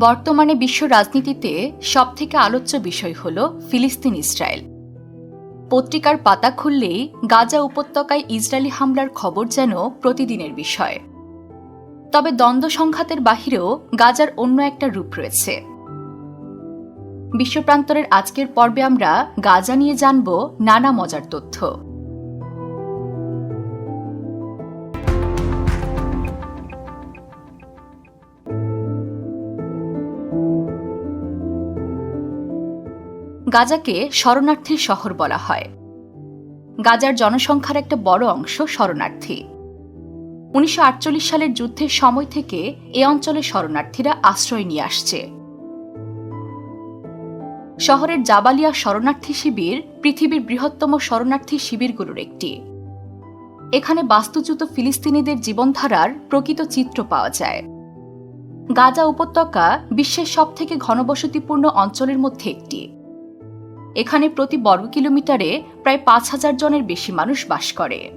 বর্তমানে বিশ্ব রাজনীতিতে সবথেকে আলোচ্য বিষয় হল ফিলিস্তিন ইসরায়েল। পত্রিকার পাতা খুললেই গাজা উপত্যকায় ইসরায়েলি হামলার খবর যেন প্রতিদিনের বিষয়। তবে দ্বন্দ্ব সংঘাতের বাহিরেও গাজার অন্য একটা রূপ রয়েছে। বিশ্বপ্রান্তরের আজকের পর্বে আমরা গাজা নিয়ে জানব নানা মজার তথ্য। গাজাকে শরণার্থীর শহর বলা হয়। গাজার জনসংখ্যার একটা বড় অংশ শরণার্থী। উনিশশো আটচল্লিশ সালের যুদ্ধের সময় থেকে এ অঞ্চলে শরণার্থীরা আশ্রয় নিয়ে আসছে। শহরের জাবালিয়া শরণার্থী শিবির পৃথিবীর বৃহত্তম শরণার্থী শিবিরগুলোর একটি। এখানে বাস্তুচ্যুত ফিলিস্তিনিদের জীবনধারার প্রকৃত চিত্র পাওয়া যায়। গাজা উপত্যকা বিশ্বের সবথেকে ঘনবসতিপূর্ণ অঞ্চলের মধ্যে একটি। এখানে প্রতি বর্গ কিলোমিটারে প্রায় পাঁচ হাজার জনের বেশি মানুষ বাস করে।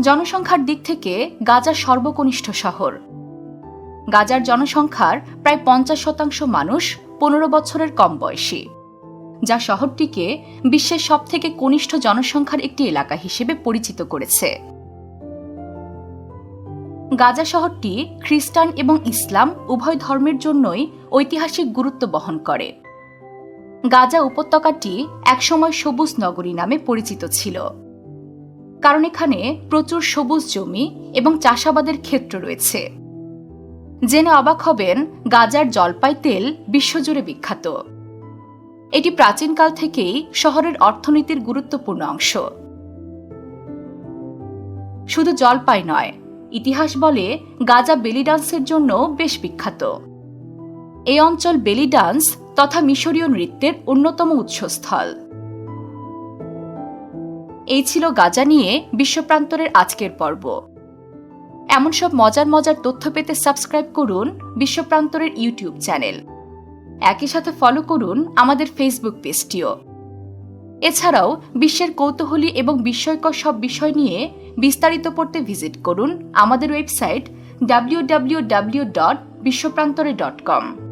জনসংখ্যার দিক থেকে গাজা সর্বকনিষ্ঠ শহর। গাজার জনসংখ্যার প্রায় পঞ্চাশ শতাংশ মানুষ পনেরো বছরের কম বয়সী, যা শহরটিকে বিশ্বের সবথেকে কনিষ্ঠ জনসংখ্যার একটি এলাকা হিসেবে পরিচিত করেছে। গাজা শহরটি খ্রিস্টান এবং ইসলাম উভয় ধর্মের জন্যই ঐতিহাসিক গুরুত্ব বহন করে। গাজা উপত্যকাটি একসময় সবুজ নগরী নামে পরিচিত ছিল। কারণ এখানে প্রচুর সবুজ জমি এবং চাষাবাদের ক্ষেত্র রয়েছে। জেনে অবাক হবেন, গাজার জলপাই তেল বিশ্বজুড়ে বিখ্যাত। এটি প্রাচীনকাল থেকেই শহরের অর্থনীতির গুরুত্বপূর্ণ অংশ। শুধু জলপাই নয়, ইতিহাস বলে গাজা বেলি ডান্সের জন্য বেশ বিখ্যাত। এই অঞ্চল বেলি ডান্স তথা মিশরীয় নৃত্যের অন্যতম উৎসস্থল। এই ছিল গাজা নিয়ে বিশ্বপ্রান্তরের আজকের পর্ব। এমন সব মজার মজার তথ্য পেতে সাবস্ক্রাইব করুন বিশ্বপ্রান্তরের ইউটিউব চ্যানেল। একই সাথে ফলো করুন আমাদের ফেসবুক পেজটিও। এছাড়াও বিশ্বের কৌতূহলী এবং বিস্ময়কর সব বিষয় নিয়ে বিস্তারিত পড়তে ভিজিট করুন আমাদের website W W W dot বিশ্বপ্রান্তরে dot কম